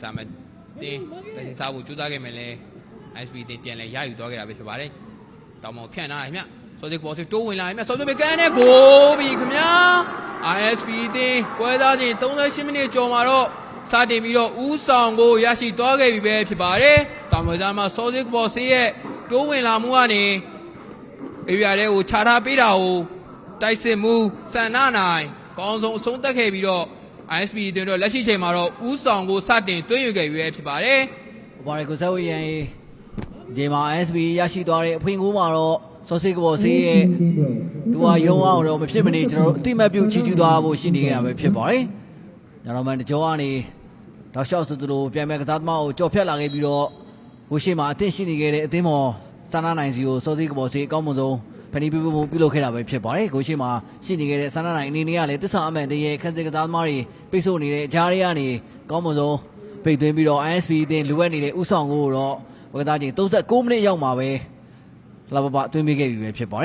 စာမတင်းတစီစားဖို့ကြိုးစားခဲ့မယ်လဲ ISP တင်းပြန်လဲရယူသွားခဲ့တာပဲဖြစ်ပါတယ်တောင်မောင်ဖြန့်လာခင်ဗျစောစစ်ဘောစစ်တိုးဝင်လာခင်ဗျစောစစ်ပဲကန်တဲ့ကိုပြီခင်ဗျာ ISP တင်းပွဲသားချင်း38မိနစ်ကျော်မှာတော့စတင်ပြီးတော့ဥဆောင်ကိုရရှိသွားခဲ့ပြီပဲဖြစ်ပါတယ်တောင်မောင်သားမှာစောစစ်ဘောစစ်ရဲ့တိုးဝင်လာမှုကနေအေရီယာတဲ့ကိုခြာထားပေးတာကိုတိုက်စစ်မှုစန္ဒနိုင်ကောင်းဆုံးအဆုံးသတ်ခဲ့ပြီးတော့ ISP တင်တော့လက်ရှိချိန်မှာတော့ဥဆောင်ကိုစတင်တွင်းယူခဲ့ပြီပဲဖြစ်ပါတယ်ဘာရကိုဆက်ဝေးရန်ဒီမှာ SB ရရှိသွားတဲ့အဖွင့်ကိုမှာတော့စောစစ်ကဘော်ဆေးရဲ့သူကရုံအောင်တော့မဖြစ်မနေကျွန်တော်တို့အတိမတ်ပြုတ်ချီကျူးသွားဖို့ရှိနေကြတာပဲဖြစ်ပါတယ်။ညတော်မှန်တကြောကနေတောက်လျှောက်ဆိုသူတို့ပြန်မဲ့ကစားသမားကိုကြော်ဖြတ်လာခဲ့ပြီးတော့ကိုရှိမှာအသင့်ရှိနေခဲ့တဲ့အသင်းမော်စာနာနိုင်စီကိုစောစစ်ကဘော်ဆေးအကောင်းမဆုံး ဖဏီပြပမှုပြုလုပ်ခဲ့တာပဲဖြစ်ပါတယ်။ကိုရှိမှာရှိနေခဲ့တဲ့စာနာနိုင်အနေနဲ့ကလည်းတစ္ဆာအမှန်တည်းရဲ့ခန်းစစ်ကစားသမားတွေပိတ်ဆို့နေတဲ့ကြားတွေကနေကောင်းမဆုံးပိတ်သွင်းပြီးတော့ ISP အသင်းလိုအပ်နေတဲ့ဥဆောင်ကိုတော့ဝကသားချင်း36မိနစ်ရောက်မှာပဲလာပပသွင်းပေးခဲ့ပြီပဲဖြစ်ပါတယ်